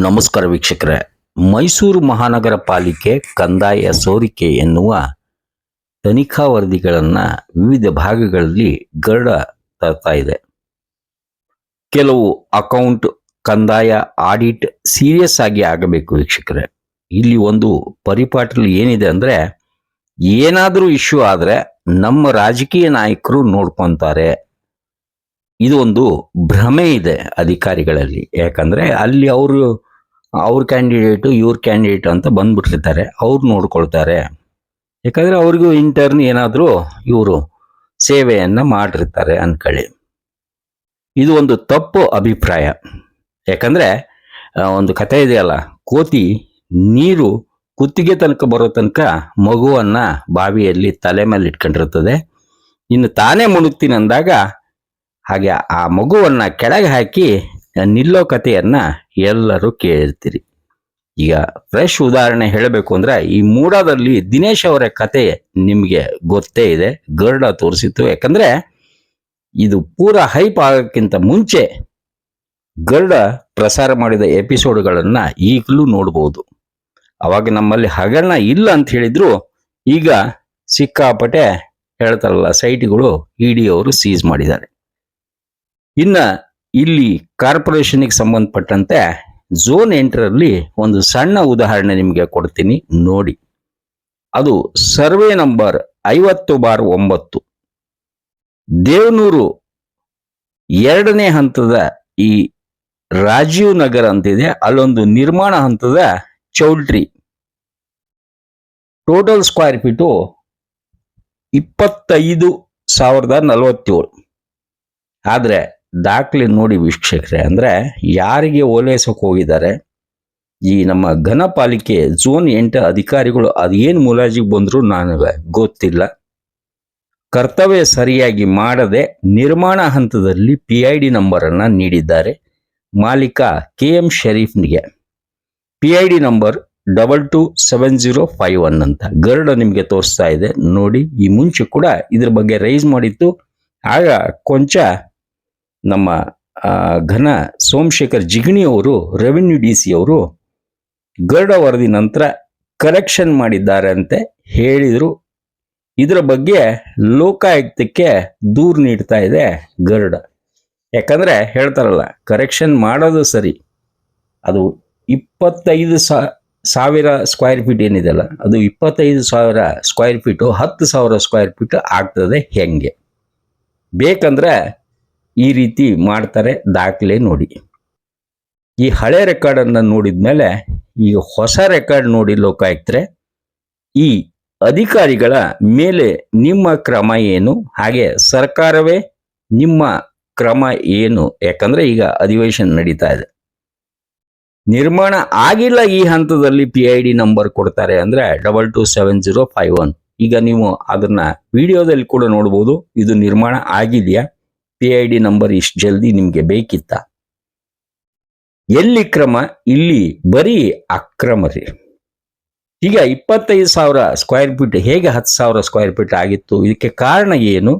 ನಮಸ್ಕಾರ ವೀಕ್ಷಕರೇ. ಮೈಸೂರು ಮಹಾನಗರ ಪಾಲಿಕೆ ಕಂದಾಯ ಸೋರಿಕೆ ಎನ್ನುವ ತನಿಖಾ ವರದಿಗಳನ್ನು ವಿವಿಧ ಭಾಗಗಳಲ್ಲಿ ಗರ್ಡ ತರ್ತಾ ಇದೆ. ಕೆಲವು ಅಕೌಂಟ್ ಕಂದಾಯ ಆಡಿಟ್ ಸೀರಿಯಸ್ ಆಗಿ ಆಗಬೇಕು ವೀಕ್ಷಕರೇ. ಇಲ್ಲಿ ಒಂದು ಪರಿಪಾಠದಲ್ಲಿ ಏನಿದೆ ಅಂದ್ರೆ, ಏನಾದರೂ ಇಶ್ಯೂ ಆದರೆ ನಮ್ಮ ರಾಜಕೀಯ ನಾಯಕರು ನೋಡ್ಕೊತಾರೆ. ಇದು ಒಂದು ಭ್ರಮೆ ಇದೆ ಅಧಿಕಾರಿಗಳಲ್ಲಿ. ಯಾಕಂದ್ರೆ ಅಲ್ಲಿ ಅವರು ಅವ್ರ ಕ್ಯಾಂಡಿಡೇಟು ಇವ್ರ ಕ್ಯಾಂಡಿಡೇಟ್ ಅಂತ ಬಂದ್ಬಿಟ್ಟಿರ್ತಾರೆ. ಅವ್ರು ನೋಡ್ಕೊಳ್ತಾರೆ. ಯಾಕಂದರೆ ಅವ್ರಿಗೂ ಇಂಟರ್ನ್ ಏನಾದರೂ ಇವರು ಸೇವೆಯನ್ನು ಮಾಡಿರ್ತಾರೆ ಅಂದ್ಕೊಳ್ಳಿ ಇದು ಒಂದು ತಪ್ಪು ಅಭಿಪ್ರಾಯ. ಯಾಕಂದರೆ ಒಂದು ಕಥೆ ಇದೆಯಲ್ಲ ಕೋತಿ ನೀರು ಕುತ್ತಿಗೆ ತನಕ ಬರೋ ತನಕ ಮಗುವನ್ನು ಬಾವಿಯಲ್ಲಿ ತಲೆ ಮೇಲೆ ಇಟ್ಕೊಂಡಿರ್ತದೆ ಇನ್ನು ತಾನೇ ಮುಳುಗ್ತೀನಿ ಅಂದಾಗ, ಹಾಗೆ ಆ ಮಗುವನ್ನು ಕೆಳಗೆ ಹಾಕಿ ನಿಲ್ಲೋ ಕಥೆಯನ್ನ ಎಲ್ಲರೂ ಕೇಳಿರ್ತೀರಿ. ಈಗ ಫ್ರೆಶ್ ಉದಾಹರಣೆ ಹೇಳಬೇಕು ಅಂದ್ರೆ ಈ ಮೂಡಾದಲ್ಲಿ ದಿನೇಶ್ ಅವರ ಕತೆ ನಿಮಗೆ ಗೊತ್ತೇ ಇದೆ, ಗರ್ಡ ತೋರಿಸಿತ್ತು. ಯಾಕಂದ್ರೆ ಇದು ಪೂರ ಹೈಪ್ ಆಗೋಕ್ಕಿಂತ ಮುಂಚೆ ಗರ್ಡ ಪ್ರಸಾರ ಮಾಡಿದ ಎಪಿಸೋಡ್ಗಳನ್ನ ಈಗಲೂ ನೋಡಬಹುದು ಅವಾಗ ನಮ್ಮಲ್ಲಿ ಹಗರಣ ಇಲ್ಲ ಅಂತ ಹೇಳಿದ್ರು, ಈಗ ಸಿಕ್ಕಾಪಟ್ಟೆ ಹೇಳ್ತಾರಲ್ಲ ಸೈಟ್ಗಳು ಇಡಿ ಅವರು ಸೀಸ್ ಮಾಡಿದ್ದಾರೆ. ಇನ್ನ ಇಲ್ಲಿ ಕಾರ್ಪೊರೇಷನ್ಗೆ ಸಂಬಂಧಪಟ್ಟಂತೆ ಝೋನ್ ಎಂಟರಲ್ಲಿ ಒಂದು ಸಣ್ಣ ಉದಾಹರಣೆ ನಿಮಗೆ ಕೊಡ್ತೀನಿ ನೋಡಿ. ಅದು ಸರ್ವೆ ನಂಬರ್ ಐವತ್ತು ಬಾರ್ ಒಂಬತ್ತು. ದೇವನೂರು ಎರಡನೇ ಹಂತದ ಈ ರಾಜೀವ್ ನಗರ್ ಅಂತಿದೆ, ಅಲ್ಲೊಂದು ನಿರ್ಮಾಣ ಹಂತದ ಚೌಲ್ಟ್ರಿ. ಟೋಟಲ್ ಸ್ಕ್ವೇರ್ ಫೀಟು ಇಪ್ಪತ್ತೈದು ಸಾವಿರದ ನಲವತ್ತೇಳು. ಆದ್ರೆ ದಾಖಲೆ ನೋಡಿ ವೀಕ್ಷಕರೇ, ಅಂದರೆ ಯಾರಿಗೆ ಓಲೈಸೋಕೆ ಹೋಗಿದ್ದಾರೆ? ಈ ನಮ್ಮ ಘನ ಪಾಲಿಕೆ ಝೋನ್ ಎಂಟು ಅಧಿಕಾರಿಗಳು ಅದೇನು ಮುಲಾಜಿಗೆ ಬಂದರೂ ನಾನು ಗೊತ್ತಿಲ್ಲ. ಕರ್ತವ್ಯ ಸರಿಯಾಗಿ ಮಾಡದೆ ನಿರ್ಮಾಣ ಹಂತದಲ್ಲಿ ಪಿ ಐ ಡಿ ನಂಬರನ್ನು ನೀಡಿದ್ದಾರೆ. ಮಾಲೀಕ K M ಶರೀಫ್ನಿಗೆ. P I D number double two seven zero five one ಅಂತ. ಗರುಡ ನಿಮಗೆ ತೋರಿಸ್ತಾ ಇದೆ. ನೋಡಿ, ಈ ಮುಂಚೆ ಕೂಡ ಇದ್ರ ಬಗ್ಗೆ ರೈಸ್ ಮಾಡಿತ್ತು. ಆಗ ಕೊಂಚ ನಮ್ಮ ಘನ ಸೋಮಶೇಖರ್ ಜಿಗಣಿ ಅವರು, ರೆವಿನ್ಯೂ ಡಿ ಸಿ ಅವರು ಗರುಡ ವರದಿ ನಂತರ ಕರೆಕ್ಷನ್ ಮಾಡಿದ್ದಾರೆ ಅಂತೆ ಹೇಳಿದರು. ಇದರ ಬಗ್ಗೆ ಲೋಕಾಯುಕ್ತಕ್ಕೆ ದೂರು ನೀಡ್ತಾ ಇದೆ ಗರುಡ. ಯಾಕಂದರೆ ಹೇಳ್ತಾರಲ್ಲ, ಕರೆಕ್ಷನ್ ಮಾಡೋದು ಸರಿ. ಅದು ಇಪ್ಪತ್ತೈದು ಸಾವಿರ ಸ್ಕ್ವೇರ್ ಫೀಟ್ ಏನಿದೆಯಲ್ಲ, ಅದು ಇಪ್ಪತ್ತೈದು ಸಾವಿರ ಸ್ಕ್ವೇರ್ ಫೀಟು, ಹತ್ತು ಸಾವಿರ ಸ್ಕ್ವೇರ್ ಫೀಟ್ ಆಗ್ತದೆ ಹೆಂಗೆ. ಬೇಕಂದ್ರೆ ಈ ರೀತಿ ಮಾಡ್ತಾರೆ ದಾಖಲೆ ನೋಡಿ. ಈ ಹಳೆ ರೆಕಾರ್ಡನ್ನು ನೋಡಿದ್ಮೇಲೆ ಈ ಹೊಸ ರೆಕಾರ್ಡ್ ನೋಡಿ ಲೋಕಾಯುಕ್ತರೆ, ಈ ಅಧಿಕಾರಿಗಳ ಮೇಲೆ ನಿಮ್ಮ ಕ್ರಮ ಏನು, ಹಾಗೆ ಸರ್ಕಾರವೇ ನಿಮ್ಮ ಕ್ರಮ ಏನು? ಯಾಕಂದ್ರೆ ಈಗ ಅಧಿವೇಶನ ನಡೀತಾ ಇದೆ. ನಿರ್ಮಾಣ ಆಗಿಲ್ಲ ಈ ಹಂತದಲ್ಲಿ ಪಿ ಐ ಡಿ ನಂಬರ್ ಕೊಡ್ತಾರೆ ಅಂದ್ರೆ double two seven zero five one ಈಗ ನೀವು ಅದನ್ನ ವಿಡಿಯೋದಲ್ಲಿ ಕೂಡ ನೋಡ್ಬೋದು, ಇದು ನಿರ್ಮಾಣ ಆಗಿದೆಯಾ? ಪಿ ಐ ಡಿ ನಂಬರ್ ಇಷ್ಟು ಜಲ್ದಿ ನಿಮಗೆ ಬೇಕಿತ್ತ? ಎಲ್ಲಿ ಕ್ರಮ? ಇಲ್ಲಿ ಬರೀ ಅಕ್ರಮ ರೀ. ಈಗ ಇಪ್ಪತ್ತೈದು ಸಾವಿರ ಸ್ಕ್ವೇರ್ ಫೀಟ್ ಹೇಗೆ ಹತ್ತು ಸಾವಿರ ಸ್ಕ್ವೇರ್ ಫೀಟ್ ಆಗಿತ್ತು? ಇದಕ್ಕೆ ಕಾರಣ ಏನು?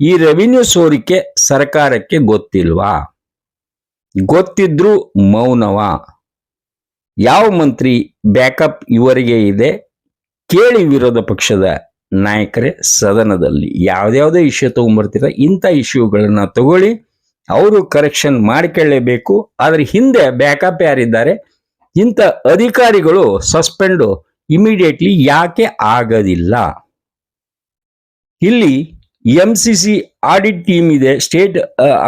ಈ ರೆವಿನ್ಯೂ ಸೋರಿಕೆ ಸರ್ಕಾರಕ್ಕೆ ಗೊತ್ತಿಲ್ವಾ? ಗೊತ್ತಿದ್ರೂ ಮೌನವಾ. ಯಾವ ಮಂತ್ರಿ ಬ್ಯಾಕಪ್ ಇವರಿಗೆ ಇದೆ? ಕೇಳಿ ವಿರೋಧ ಪಕ್ಷದ ನಾಯಕರೇ, ಸದನದಲ್ಲಿ ಯಾವ್ದಾವುದೇ ಇಶ್ಯೂ ತಗೊಂಡ್ಬರ್ತೀರ ಇಂಥ ಇಶ್ಯೂಗಳನ್ನು ತಗೊಳ್ಳಿ. ಅವರು ಕರೆಕ್ಷನ್ ಮಾಡಿಕೊಳ್ಳೇಬೇಕು. ಆದರೆ ಹಿಂದೆ ಬ್ಯಾಕಪ್ ಯಾರಿದ್ದಾರೆ, ಇಂಥ ಅಧಿಕಾರಿಗಳು ಸಸ್ಪೆಂಡು ಇಮಿಡಿಯೇಟ್ಲಿ ಯಾಕೆ ಆಗೋದಿಲ್ಲ? ಇಲ್ಲಿ M C C audit team ಇದೆ ಸ್ಟೇಟ್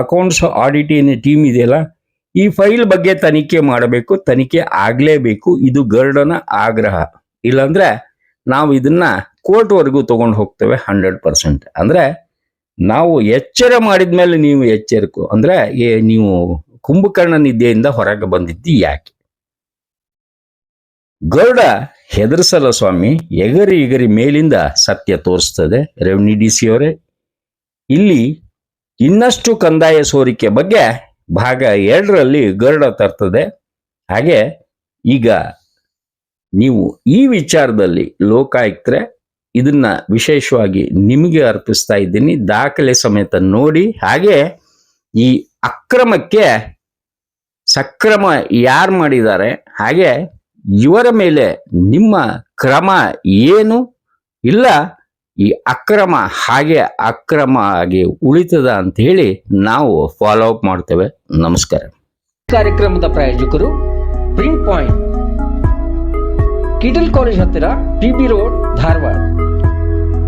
ಅಕೌಂಟ್ಸ್ ಆಡಿಟ್ ಏನು ಟೀಮ್ ಇದೆಯಲ್ಲ, ಈ ಫೈಲ್ ಬಗ್ಗೆ ತನಿಖೆ ಮಾಡಬೇಕು, ತನಿಖೆ ಆಗಲೇಬೇಕು. ಇದು ಗರ್ಡನ ಆಗ್ರಹ. ಇಲ್ಲಾಂದ್ರೆ ನಾವು ಇದನ್ನ ಕೋರ್ಟ್ವರೆಗೂ ತಗೊಂಡು ಹೋಗ್ತೇವೆ ಹಂಡ್ರೆಡ್ ಪರ್ಸೆಂಟ್. ಅಂದ್ರೆ ನಾವು ಎಚ್ಚರ ಮಾಡಿದ್ಮೇಲೆ ನೀವು ಎಚ್ಚರಿಕು, ಅಂದ್ರೆ ನೀವು ಕುಂಭಕರ್ಣ ನಿದ್ದೆಯಿಂದ ಹೊರಗೆ ಬಂದಿದ್ದು ಯಾಕೆ? ಗರುಡ ಹೆದರ್ಸಲ್ಲ ಸ್ವಾಮಿ, ಎಗರಿ ಎಗರಿ ಮೇಲಿಂದ ಸತ್ಯ ತೋರಿಸ್ತದೆ ರೆವಿನ್ಯೂ ಡಿ ಸಿ ಅವರೇ. ಇಲ್ಲಿ ಇನ್ನಷ್ಟು ಕಂದಾಯ ಸೋರಿಕೆ ಬಗ್ಗೆ ಭಾಗ ಎರಡರಲ್ಲಿ ಗರುಡ ತರ್ತದೆ. ಹಾಗೆ ಈಗ ನೀವು ಈ ವಿಚಾರದಲ್ಲಿ ಲೋಕಾಯುಕ್ತರೆ ಇದನ್ನ ವಿಶೇಷವಾಗಿ ನಿಮಗೆ ಅರ್ಪಿಸ್ತಾ ಇದ್ದೀನಿ. ದಾಖಲೆ ಸಮೇತ ನೋಡಿ. ಹಾಗೆ ಈ ಅಕ್ರಮಕ್ಕೆ ಸಕ್ರಮ ಯಾರು ಮಾಡಿದ್ದಾರೆ? ಹಾಗೆ ಇವರ ಮೇಲೆ ನಿಮ್ಮ ಕ್ರಮ ಏನು? ಇಲ್ಲ, ಈ ಅಕ್ರಮ ಹಾಗೆ ಅಕ್ರಮ ಆಗಿ ಉಳಿತದ ಅಂತ ಹೇಳಿ ನಾವು ಫಾಲೋ ಅಪ್ ಮಾಡ್ತೇವೆ. ನಮಸ್ಕಾರ. ಕಾರ್ಯಕ್ರಮದ ಪ್ರಾಯೋಜಕರು ಪ್ರಿಂಟ್ ಪಾಯಿಂಟ್ ಕಿಟಲ್ ಕಾಲೇಜ್ ಹತ್ತಿರ ರೋಡ್ ಧಾರವಾಡ.